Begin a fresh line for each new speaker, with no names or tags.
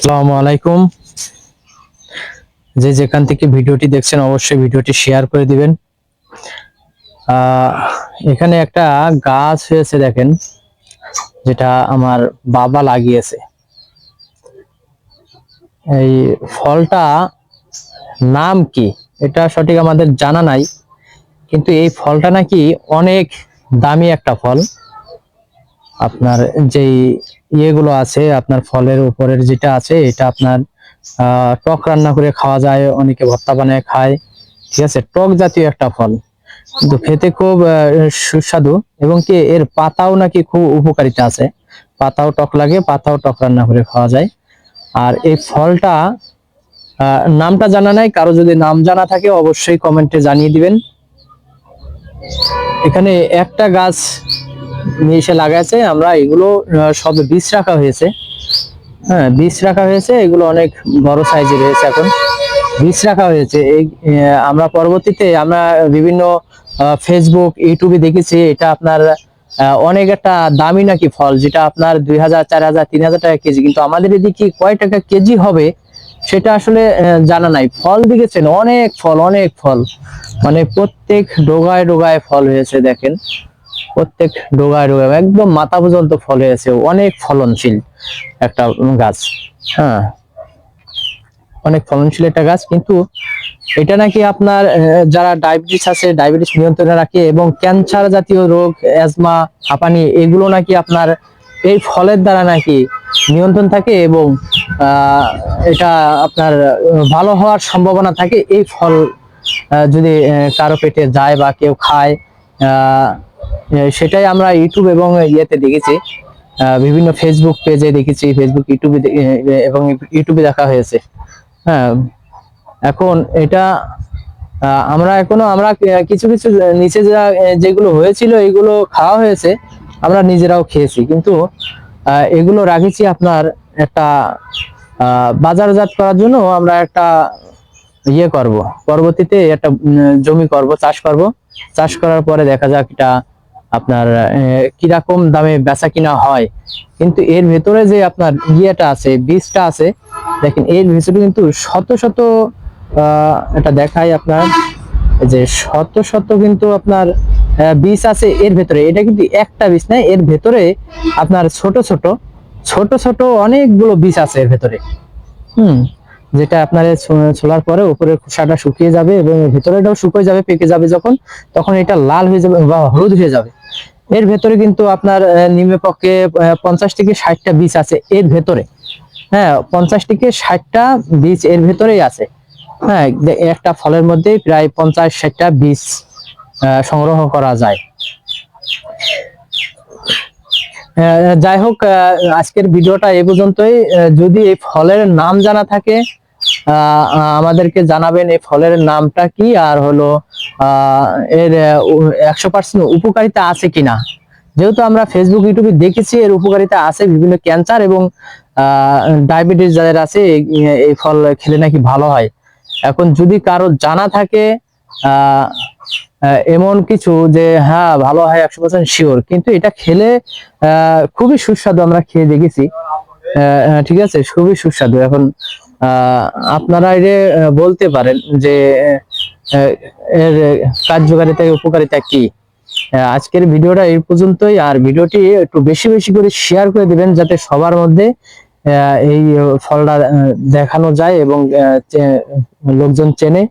আসসালামু আলাইকুম। যে যেখান থেকে ভিডিওটি দেখছেন, অবশ্যই ভিডিওটি শেয়ার করে দিবেন। এখানে একটা গাছ হয়েছে দেখেন, যেটা আমার বাবা লাগিয়েছে। এই ফলটা নাম কি? এটা সঠিক আমাদের জানা নাই, কিন্তু এই ফলটা নাকি অনেক দামি একটা ফল। আপনার যেই ইয়েগুলো আছে, আপনার ফলের উপরের যেটা আছে, এটা আপনার টক রান্না করে খাওয়া যায়, অনেকে ভর্তা বানায় খায়, ঠিক আছে? টক জাতীয় একটা ফল। কিন্তু খেতে খুব সুস্বাদু এবং কি এর পাতাও নাকি খুব উপকারিতা আছে। পাতাও টক লাগে, পাতাও টক রান্না করে খাওয়া যায়। আর এই ফলটা নামটা জানা নাই, কারও যদি নাম জানা থাকে অবশ্যই কমেন্টে জানিয়ে দিবেন। এখানে একটা গাছ এসে লাগাইছে আমরা এগুলো সব বীজ রাখা হয়েছে। হ্যাঁ বীজ রাখা হয়েছে, এগুলো অনেক বড় সাইজের হয়েছে এখন। বীজ রাখা হয়েছে, এই আমরা পরবর্তীতে আমরা বিভিন্ন ফেসবুক ইউটিউবে দেখেছি, এটা আপনার অনেক একটা দামি নাকি ফল, যেটা আপনার দুই হাজার, চার হাজার, তিন হাজার টাকা কেজি। কিন্তু আমাদের এদিকে কয় টাকা কেজি হবে, সেটা আসলে জানা নাই। ফল দেখেছেন? অনেক ফল অনেক ফল। মানে প্রত্যেক ডোগায় ডোগায় ফল হয়েছে, দেখেন। প্রত্যেক ডোগায় ডোগায় একদম মাথা পর্যন্ত ফল হয়েছে অনেক ফলনশীল একটা গাছ। হ্যাঁ অনেক ফলনশীল একটা গাছ, কিন্তু এটা নাকি আপনার যারা ডায়াবেটিস আছে, ডায়াবেটিস নিয়ন্ত্রণে রাখে এবং ক্যান্সার জাতীয় রোগ, অ্যাজমা, হাঁপানি, এগুলো নাকি আপনার এই ফলের দ্বারা নাকি নিয়ন্ত্রণ থাকে এবং এটা আপনার ভালো হওয়ার সম্ভাবনা থাকে, এই ফল যদি কারও পেটে যায় বা কেউ খায় সেটাই আমরা ইউটিউব এবং ইয়েতে দেখেছি। বিভিন্ন ফেসবুক পেজে দেখেছি ফেসবুক ইউটিউবে এবং ইউটিউবে দেখা হয়েছে। হ্যাঁ এখন এটা আমরা এখনও, আমরা কিছু কিছু নিচে যা যেগুলো হয়েছিল, এগুলো খাওয়া হয়েছে, আমরা নিজেরাও খেয়েছি। কিন্তু এগুলো রাখেছি আপনার একটা বাজারজাত করার জন্য আমরা একটা ইয়ে করব। পরবর্তীতে একটা জমি করব, চাষ করব। চাষ করার পরে দেখা যাক এটা আপনার কীরকম দামে বেচা কিনা হয়। কিন্তু এর ভেতরে যে আপনার ইয়েটা আছে, বীজটা আছে, দেখেন, এর ভেতরে কিন্তু শত শত এটা দেখায় আপনার, যে শত শত কিন্তু আপনার বীজ আছে এর ভেতরে। এটা কিন্তু একটা বীজ না, এর ভেতরে আপনার ছোট ছোট ছোট ছোট অনেকগুলো বীজ আছে এর ভেতরে। হুম। যেটা আপনার ছোলার পরে উপরের খোসাটা শুকিয়ে যাবে এবং ভেতরেটাও শুকিয়ে যাবে, পেকে যাবে যখন, তখন এটা লাল হয়ে যাবে বা হলুদ হয়ে যাবে। এর ভেতরে কিন্তু আপনার নিম্নে পক্ষে পঞ্চাশ থেকে ষাটটা বীজ আছে এর ভেতরে। হ্যাঁ পঞ্চাশ থেকে ষাটটা বীজ এর ভেতরেই আছে। হ্যাঁ একটা ফলের মধ্যে প্রায় পঞ্চাশ ষাটটা বীজ সংগ্রহ করা যায়। যাই হোক আজকের ভিডিওটা এ পর্যন্তই। যদি এই ফলের নাম জানা থাকে আমাদেরকে জানাবেন এই ফলের নামটা কি আর হলো এর একশো পার্সেন্ট উপকারিতা আছে কিনা। যেহেতু আমরা ফেসবুক ইউটিউবে দেখেছি, এর উপকারিতা আছে বিভিন্ন ক্যান্সার এবং ডায়াবেটিস যাদের আছে, এই- ফল খেলে নাকি ভালো হয়। এখন যদি কারও জানা থাকে এমন কিছু যে হ্যাঁ ভালো হয় একশো পার্সেন্ট শিওর কিন্তু এটা খেলে আহ, খুবই সুস্বাদু আমরা খেয়ে দেখেছি। আহ, ঠিক আছে? খুবই সুস্বাদু। এখন আহ, আপনারা এর বলতে পারেন যে এর কার্যকারিতা উপকারিতা কি? আজকের ভিডিওটা এই পর্যন্তই। আর ভিডিওটি একটু বেশি বেশি করে শেয়ার করে দিবেন যাতে সবার মধ্যে এই ফলটা দেখানো যায় এবং লোকজন চেনে।